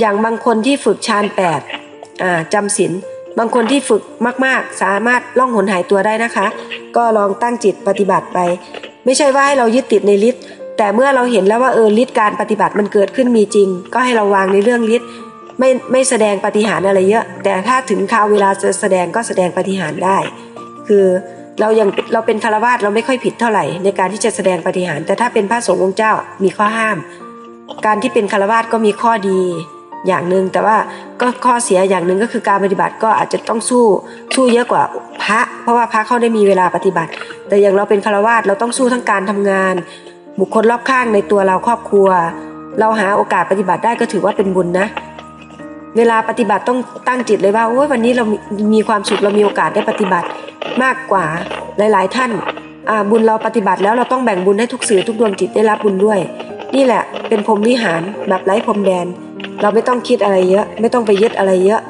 อย่างบางคนที่ฝึกฌานแปดจำศีลบางคนที่ฝึกมาก ๆ สามารถล่องหนหายตัวได้นะคะ ก็ลองตั้งจิตปฏิบัติไป ไม่ใช่ว่าให้เรายึดติดในฤทธิ์แต่เมื่อเราเห็นแล้วว่าเออฤทธิ์การปฏิบัติมันเกิดขึ้นมีจริง ก็ให้เราวางในเรื่องฤทธิ์ไม่ไม่แสดงปฏิหารอะไรเยอะ แต่ถ้าถึงคราวเวลาจะแสดงก็แสดงปฏิหารได้ คือเรายังเราเป็นคารวาสเราไม่ค่อยผิดเท่าไหร่ ในการที่จะแสดงปฏิหาร แต่ถ้าเป็นพระสงฆ์องค์เจ้ามีข้อห้าม การที่เป็นคารวาสก็มีข้อดี อย่างหนึ่งแต่ว่าก็ข้อเสียอย่างหนึ่งก็คือการปฏิบัติก็อาจจะต้องสู้สู้เยอะกว่าพระ เพราะว่าพระเขาได้มีเวลาปฏิบัติ แต่อย่างเราเป็นคาวาสเราต้องสู้ทั้งการทำงาน บุคคลรอบข้างในตัวเราครอบครัว เราหาโอกาสปฏิบัติได้ก็ถือว่าเป็นบุญนะ เวลาปฏิบัติต้องตั้งจิตเลยว่าโอ้ยวันนี้เรามีความสุขเรามีโอกาสได้ปฏิบัติมากกว่าหลาย ๆ ท่านอ่าบุญเราปฏิบัติแล้วเราต้องแบ่งบุญให้ทุกสื่อทุกดวงจิตได้รับบุญด้วย นี่แหละเป็นพรหมวิหารแบบไร้พรมแดน เราไม่ต้องคิดอะไรเยอะ ไม่ต้องไปยึดอะไรเยอะ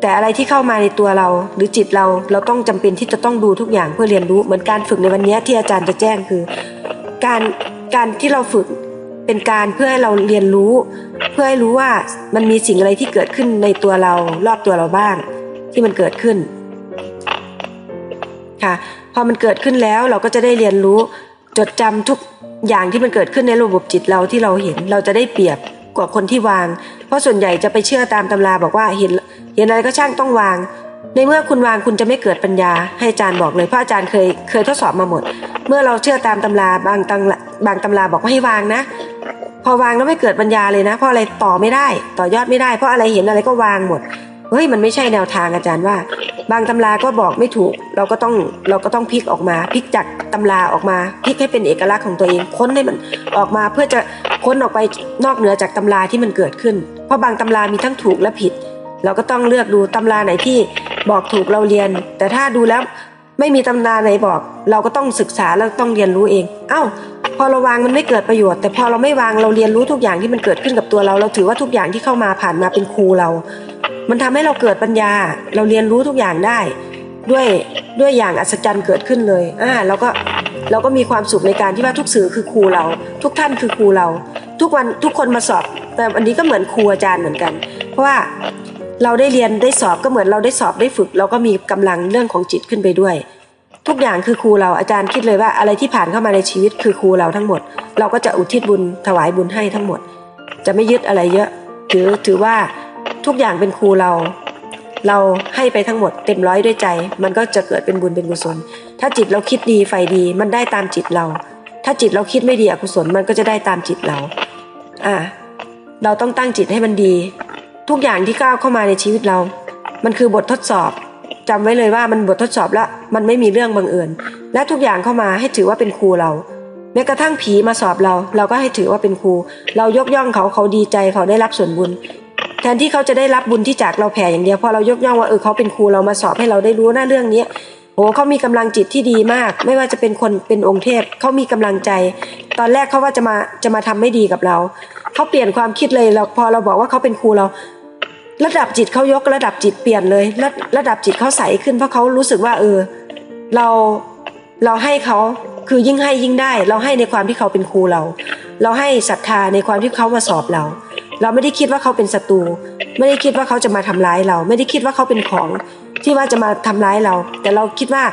แต่อะไรที่เข้ามาในตัวเรา หรือจิตเราเราต้องจำเป็นที่จะต้องดูทุกอย่างเพื่อเรียนรู้เหมือนการฝึกในวันนี้ที่อาจารย์จะแจ้งคือ การการที่เราฝึกเป็นการเพื่อให้เราเรียนรู้ เพื่อให้รู้ว่ามันมีสิ่งอะไรที่เกิดขึ้นในตัวเรารอบตัวเราบ้าง ที่มันเกิดขึ้นค่ะพอมันเกิดขึ้นแล้วเราก็จะได้เรียนรู้จดจำทุกอย่างที่มันเกิดขึ้นในระบบจิตเราที่เราเห็นเราจะได้เปรียบ กว่าคนที่วาง เพราะส่วนใหญ่จะไปเชื่อตามตำราบอกว่าเห็นเห็นอะไรก็ช่างต้องวาง ในเมื่อคุณวางคุณจะไม่เกิดปัญญา ให้อาจารย์บอกเลยเพราะอาจารย์เคยเคยทดสอบมาหมด เมื่อเราเชื่อตามตำราบางตำราบางตำราบอกว่าให้วางนะ พอวางแล้วไม่เกิดปัญญาเลยนะ เพราะอะไรต่อไม่ได้ ต่อยอดไม่ได้เพราะอะไรเห็นอะไรก็วางหมด เฮ้ยมันไม่ใช่แนวทางอาจารย์ว่า บางตำราก็บอกไม่ถูก เราก็ต้องเราก็ต้องพลิกออกมาพลิกจากตำราออกมาพลิกให้เป็นเอกลักษณ์ของตัวเองค้นให้มันออกมาเพื่อจะค้นออกไปนอกเหนือจากตำราที่มันเกิดขึ้น เพราะบางตำรามีทั้งถูกและผิด เราก็ต้องเลือกดูตำราไหนที่บอกถูกเราเรียน แต่ถ้าดูแล้วไม่มีตำราไหนบอก เราก็ต้องศึกษาแล้วต้องเรียนรู้เอง เอ้า พอเราวางมันไม่เกิดประโยชน์ แต่พอเราไม่วางเราเรียนรู้ทุกอย่างที่มันเกิดขึ้นกับตัวเรา เราถือว่าทุกอย่างที่เข้ามาผ่านมาเป็นครูเรา มันทำให้เราเกิดปัญญา เราเรียนรู้ทุกอย่างได้ ด้วยด้วยอย่างอัศจรรย์เกิดขึ้นเลยอ่าเราก็เราก็มีความสุขในการที่ว่าทุกสื่อคือครูเรา ทุกท่านคือครูเรา ทุกวันทุกคนมาสอบ แต่อันนี้ก็เหมือนครูอาจารย์เหมือนกัน เพราะว่าเราได้เรียนได้สอบก็เหมือนเราได้สอบได้ฝึก เราก็มีกำลังเรื่องของจิตขึ้นไปด้วย ทุกอย่างคือครูเราอาจารย์คิดเลยว่าอะไรที่ผ่านเข้ามาในชีวิตคือครูเราทั้งหมด เราก็จะอุทิศบุญถวายบุญให้ทั้งหมด จะไม่ยึดอะไรเยอะถือถือว่า ทุกอย่างเป็นครูเรา เราให้ไปทั้งหมดเต็มร้อยด้วยใจ มันก็จะเกิดเป็นบุญเป็นกุศล ถ้าจิตเราคิดดีไฟดี มันได้ตามจิตเรา ถ้าจิตเราคิดไม่ดีอกุศลมันก็จะได้ตามจิตเรา อ่าเราต้องตั้งจิตให้มันดี ทุกอย่างที่ก้าวเข้ามาในชีวิตเรา มันคือบททดสอบจำไว้เลยว่ามันบททดสอบแล้วมันไม่มีเรื่องบังเอิญและทุกอย่างเข้ามาให้ถือว่าเป็นครูเราแม้กระทั่งผีมาสอบเรา เราก็ให้ถือว่าเป็นครู เรายกย่องเขาเขาดีใจเขาได้รับส่วนบุญ ทนที่เขาจะได้รับบุญที่จากเราแผ่อย่างเดียวพอเรายกย่องว่าเออเขาเป็นครูเรามาสอบให้เราได้รู้นะเรื่องเนี้ยโอ้เขามีกำลังจิตที่ดีมาก ไม่ว่าจะเป็นคนเป็นองค์เทพเขามีกำลังใจ ตอนแรกเขาว่าจะมาจะมาทำไม่ดีกับเราเขาเปลี่ยนความคิดเลยเราพอเราบอกว่าเขาเป็นครูเรา ระดับจิตเขายกระดับจิตเปลี่ยนเลย ระระดับจิตเขาใสขึ้นเพราะเขารู้สึกว่า เออ เราเราให้เขาคือยิ่งให้ยิ่งได้ เราให้ในความที่เขาเป็นครูเรา เราให้ศรัทธาในความที่เขามาสอบเรา เราไม่ได้คิดว่าเขาเป็นศัตรูไม่ได้คิดว่าเขาจะมาทำร้ายเรา ไม่ได้คิดว่าเขาเป็นของที่ว่าจะมาทำร้ายเรา แต่เราคิดว่า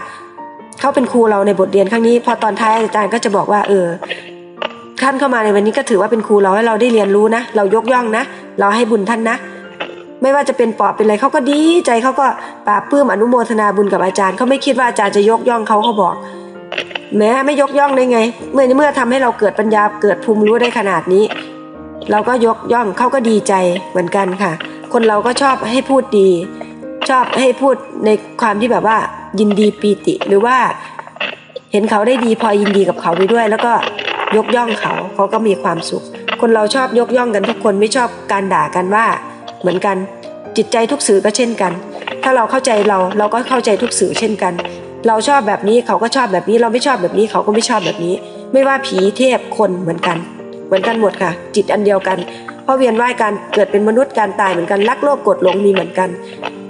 เขาเป็นครูเราในบทเรียนครั้งนี้ พอตอนท้ายอาจารย์ก็จะบอกว่า เออท่านเข้ามาในวันนี้ก็ถือว่าเป็นครูเราให้เราได้เรียนรู้นะเรายกย่องนะเราให้บุญท่านนะไม่ว่าจะเป็นปอบเป็นอะไรเขาก็ดีใจเขาก็ปราบปื้มอนุโมทนาบุญกับอาจารย์เขาไม่คิดว่าอาจารย์จะยกย่องเขาเขาบอกแม้ไม่ยกย่องได้ไง เมื่อเมื่อทำให้เราเกิดปัญญาเกิดภูมิรู้ได้ขนาดนี้ เราก็ยกย่องเขาก็ดีใจเหมือนกันค่ะ คนเราก็ชอบให้พูดดี ชอบให้พูดในความที่แบบว่า ยินดีปีติ หรือว่า เห็นเขาได้ดีพอยินดีกับเขาไปด้วย แล้วก็ยกย่องเขาเขาก็มีความสุข คนเราชอบยกย่องกันทุกคนไม่ชอบการด่ากันว่า เหมือนกันจิตใจทุกสื่อก็เช่นกัน ถ้าเราเข้าใจเราเราก็เข้าใจทุกสื่อเช่นกัน เราชอบแบบนี้เขาก็ชอบแบบนี้ เราไม่ชอบแบบนี้เขาก็ไม่ชอบแบบนี้ ไม่ว่าผีเทพคนเหมือนกัน เหมือนกันหมดค่ะ จิตอันเดียวกันเพราะเวียนว่ายการเกิดเป็นมนุษย์การตายเหมือนกันรักโลภกดหลงมีเหมือนกัน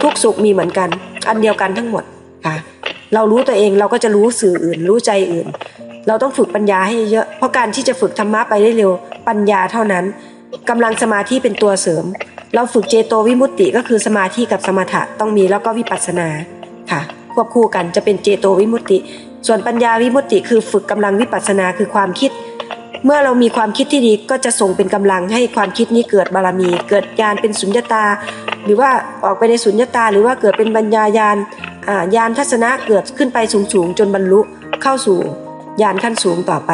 ทุกสุขมีเหมือนกัน อันเดียวกันทั้งหมดค่ะ เรารู้ตัวเองเราก็จะรู้สื่ออื่น รู้ใจอื่น เราต้องฝึกปัญญาให้เยอะเพราะการที่จะฝึกธรรมะไปได้เร็ว ปัญญาเท่านั้นกำลังสมาธิเป็นตัวเสริม เราฝึกเจโตวิมุตติก็คือสมาธิกับสมถะต้องมีแล้วก็วิปัสสนาค่ะควบคู่กันจะเป็นเจโตวิมุตติ ส่วนปัญญาวิมุตติคือฝึกกำลังวิปัสสนาคือความคิด เมื่อเรามีความคิดที่ดีก็จะส่งเป็นกำลังให้ความคิดนี้เกิดบารมี เกิดญาณเป็นสุญญตา หรือว่าออกไปในสุญญตา หรือว่าเกิดเป็นปัญญายานอ่าญาณทัศนะเกิดขึ้นไปสูงๆจนบรรลุเข้าสู่ญาณขั้นสูงต่อไป